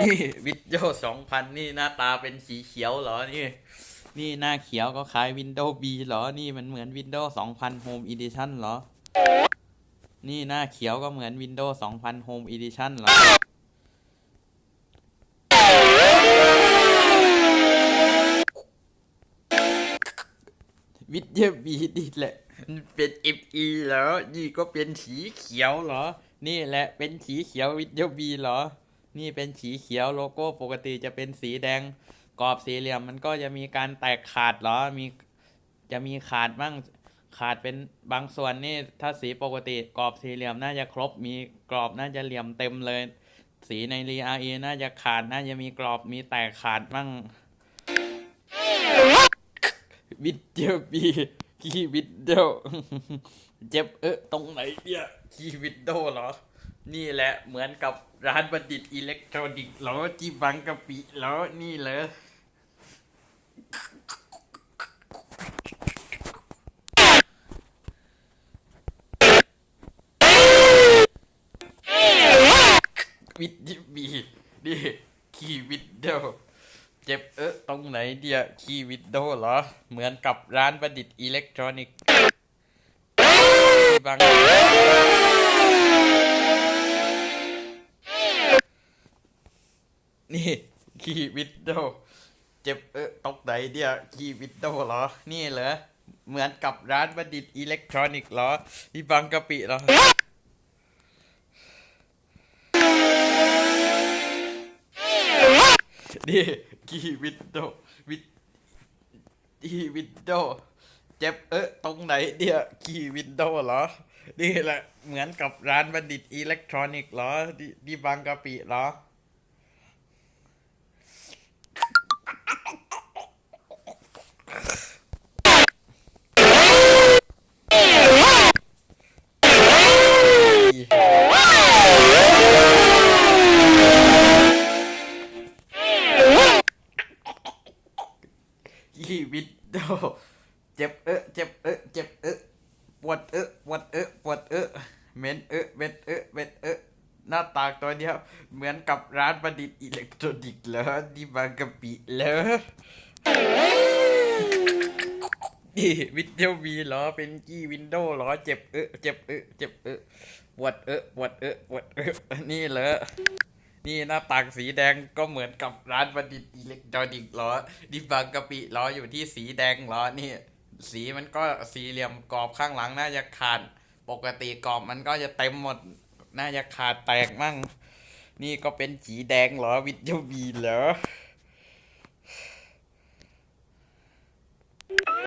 นี่วิดโยสองพันนี่หน้าตาเป็นสีเขียวเหรอนี่ นี่หน้าเขียวก็คล้าย Windows B เหรอ นี่มันเหมือน Windows 2000 Home Edition เหรอ นี่หน้าเขียวก็เหมือน Windows 2000 Home Edition เหรอวิทยบีนี่แหละมันเป็น FE เหรอ นี่ก็เป็นสีเขียวเหรอ นี่แหละเป็นสีเขียววิทยบีเหรอ นี่เป็นสีเขียวโลโก้ปกติจะเป็นสีแดงกรอบสี่เหลี่ยมมันก็จะมีการแตกขาดเหรอมีจะมีขาดบ้างขาดเป็นบางส่วนนี่ถ้าสีปกติกรอบสี่เหลี่ยมน่าจะครบ มีกรอบน่าจะเหลี่ยมเต็มเลย สีในรีอาร์น่าจะขาดน่าจะมีกรอบมีแตกขาดบ้างวิดเดียวบีคีย์วิดโดเจ็บเออตรงไหนเนี่ยคีวิดโดเหรอ นี่แหละเหมือนกับร้านประดิษฐ์อิเล็กทรอนิกส์เหรอที่บางกะปิเหรอนี่เลยวิดบีนี่คีวิดโดเจ็บเออตรงไหนเดียคีวิดโดเหรอ เหมือนกับร้านประดิษฐ์อิเล็กทรอนิกส์บาง นี่คีย์วิดโดเจ็บเออตรงไหนเดียคีย์วิดโดเหรอ นี่เหรอ เหมือนกับร้านประดิษฐ์อิเล็กทรอนิกส์เหรอที่บางกะปิเหรอนี่คีย์วินโดวิดคีวินโดเจ็บเออตรงไหนเดียคีย์วินโดเหรอนี่แหละเหมือนกับร้านบัณฑิตอิเล็กทรอนิกส์เหรอที่ที่บางกะปิเหรอ คีย์วินโดเจ็บเออเจ็บเออเจ็บเออปวดเออปวดเออปวดเออเหม็นเออเม็ดเออเม็ดเออหน้าตาตัวเดียวเหมือนกับร้านประดิษฐ์อิเล็กทรอนิกส์เหรอที่บางกะปิเหรอนี่วิดีโอวีเหรอเป็นกี้วินโดว์เหรอเจ็บเออเจ็บเออเจ็บเออปวดเออปวดเออปวดเออนี่เหรอ นี่หน้าต่างสีแดงก็เหมือนกับร้านประดิษฐ์อิเล็กทรอนิกส์หรอดิบางกะปิเหรออยู่ที่สีแดงเหรอนี่ สีมันก็สีเหลี่ยมกรอบข้างหลังน่าจะขาด ปกติกรอบมันก็จะเต็มหมด น่าจะขาดแตกมั่ง นี่ก็เป็นสีแดงเหรอวิทยุบีเหรอ